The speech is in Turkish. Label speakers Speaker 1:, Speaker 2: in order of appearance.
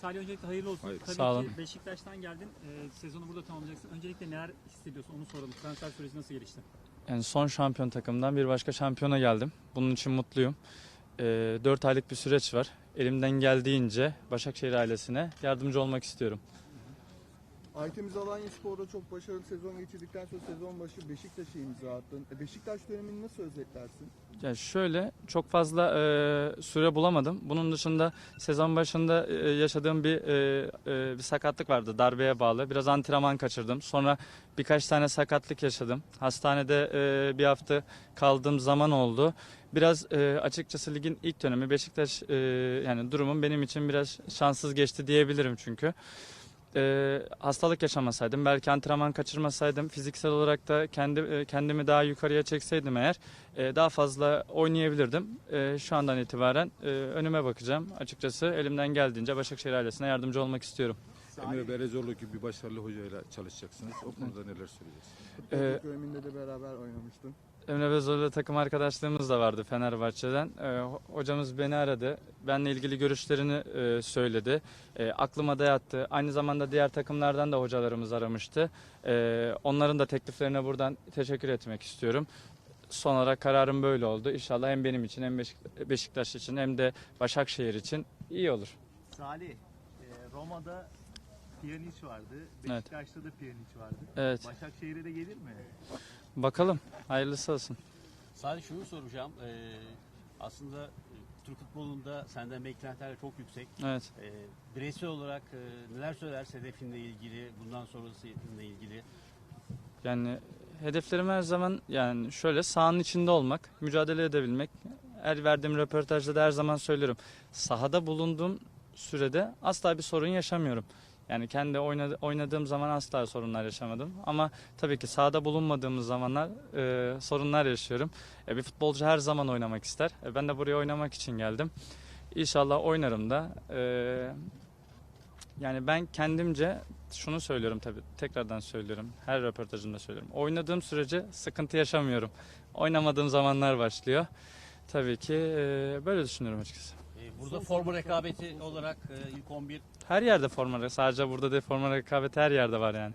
Speaker 1: Salih öncelikle hayırlı olsun.
Speaker 2: Hayır.
Speaker 1: Tabii
Speaker 3: Sağ olun.
Speaker 1: ki Beşiktaş'tan geldin. Ee, sezonu burada tamamlayacaksın. Öncelikle neler hissediyorsun onu soralım. Transfer süreci nasıl gelişti?
Speaker 3: Yani son şampiyon takımdan bir başka şampiyona geldim. Bunun için mutluyum. 4 aylık bir süreç var. Elimden geldiğince Başakşehir ailesine yardımcı olmak istiyorum.
Speaker 4: Aytemiz Alanya Spor'da çok başarılı sezon geçirdikten sonra sezon başı Beşiktaş'a imza attın. E, Beşiktaş dönemini nasıl özetlersin?
Speaker 3: Yani şöyle çok fazla e, süre bulamadım. Bunun dışında sezon başında e, yaşadığım bir e, e, bir sakatlık vardı darbeye bağlı. Biraz antrenman kaçırdım. Sonra birkaç tane sakatlık yaşadım. Hastanede e, bir hafta kaldığım zaman oldu. Biraz e, açıkçası ligin ilk dönemi Beşiktaş e, yani durumum benim için biraz şanssız geçti diyebilirim çünkü. E, hastalık yaşamasaydım, belki antrenman kaçırmasaydım, fiziksel olarak da kendi e, kendimi daha yukarıya çekseydim eğer e, daha fazla oynayabilirdim. E, şu andan itibaren e, önüme bakacağım. Açıkçası elimden geldiğince Başakşehir ailesine yardımcı olmak istiyorum.
Speaker 2: Emre Berezoğlu gibi bir başarılı hocayla çalışacaksınız. O konuda neler söyleyeceksiniz?
Speaker 3: Ee,
Speaker 4: döneminde de beraber oynamıştın.
Speaker 3: Emre Bezoğlu'yla takım arkadaşlığımız da vardı Fenerbahçe'den. E, ho- hocamız beni aradı. Benle ilgili görüşlerini e, söyledi. E, aklıma da yattı. Aynı zamanda diğer takımlardan da hocalarımız aramıştı. E, onların da tekliflerine buradan teşekkür etmek istiyorum. Son olarak kararım böyle oldu. İnşallah hem benim için hem Beşik- Beşiktaş için hem de Başakşehir için iyi olur.
Speaker 5: Salih, e, Roma'da Pjanic vardı, Beşiktaş'ta da Pjanic vardı.
Speaker 3: Evet.
Speaker 5: Başakşehir'e de gelir mi?
Speaker 3: Bakalım. Hayırlısı olsun.
Speaker 6: Sadece şunu soracağım. Ee, aslında Türk futbolunda senden beklentiler çok yüksek.
Speaker 3: Evet.
Speaker 6: Ee, bireysel olarak e, neler söylerse hedefinle ilgili, bundan sonrasıyla ilgili.
Speaker 3: Yani hedeflerim her zaman yani şöyle sahanın içinde olmak, mücadele edebilmek. Her verdiğim röportajda da her zaman söylüyorum. Sahada bulunduğum sürede asla bir sorun yaşamıyorum. Yani kendi oynadı- oynadığım zaman asla sorunlar yaşamadım. Ama tabii ki sahada bulunmadığımız zamanlar e, sorunlar yaşıyorum. E, bir futbolcu her zaman oynamak ister. E, ben de buraya oynamak için geldim. İnşallah oynarım da. E, yani ben kendimce şunu söylüyorum tabii tekrardan söylüyorum. Her röportajımda söylüyorum. Oynadığım sürece sıkıntı yaşamıyorum. Oynamadığım zamanlar başlıyor. Tabii ki e, böyle düşünüyorum açıkçası.
Speaker 6: Burada forma rekabeti olarak e, ilk 11
Speaker 3: Her yerde forma, sadece burada değil forma rekabeti her yerde var yani.